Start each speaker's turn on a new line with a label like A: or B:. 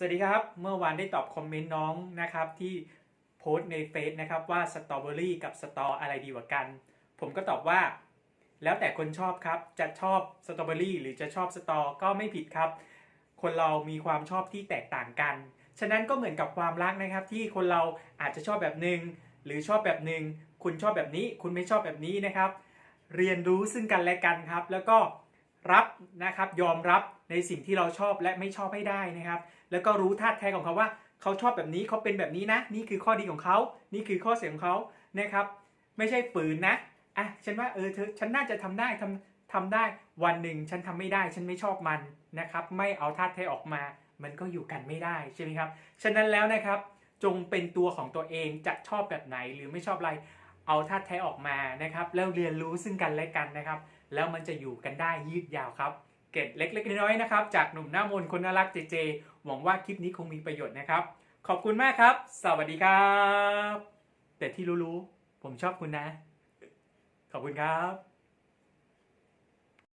A: สวัสดีครับ เมื่อวานได้ตอบคอมเมนต์น้องนะครับ ที่โพสต์ในเฟซนะครับว่าสตรอเบอรี่กับสตออะไรดีกว่ากัน ผมก็ตอบว่า แล้วแต่คนชอบครับ จะชอบสตรอเบอรี่หรือจะชอบสตอก็ไม่ผิดครับ คนเรามีความชอบที่แตกต่างกัน ฉะนั้นก็เหมือนกับความรักนะครับ ที่คนเราอาจจะชอบแบบหนึ่งหรือชอบแบบหนึ่งคุณชอบแบบนี้ คุณไม่ชอบแบบนี้นะครับ เรียนรู้ซึ่งกันและกันครับ แล้วก็ รับนะครับยอมรับในสิ่งที่เราชอบและไม่ชอบให้ได้นะครับ แล้วก็รู้ท่าแท้ของเขาว่าเขาชอบแบบนี้เขาเป็นแบบนี้นะ นี่คือข้อดีของเขา นี่คือข้อเสียของเขานะครับ ไม่ใช่ฝืนนะอะฉันว่าเออเธอฉันน่าจะทำได้ทำทำได้วันหนึ่งฉันทำไม่ได้ ฉันไม่ชอบมันนะครับ ไม่เอาท่าแท้ออกมา มันก็อยู่กันไม่ได้ใช่ไหมครับฉะนั้นแล้วนะครับ จงเป็นตัวของตัวเองจะชอบแบบไหนหรือไม่ชอบอะไร เอาธาตุแท้ออกมานะครับ แล้วเรียนรู้ซึ่งกันและกันนะครับ แล้วมันจะอยู่กันได้ยืดยาวครับ เกร็ดเล็ก ๆ น้อยๆนะครับ จากหนุ่มหน้ามนคนน่ารักเจเจ หวังว่าคลิปนี้คงมีประโยชน์นะครับ ขอบคุณมากครับ สวัสดีครับ แต่ที่รู้ๆผมชอบคุณนะ ขอบคุณครับ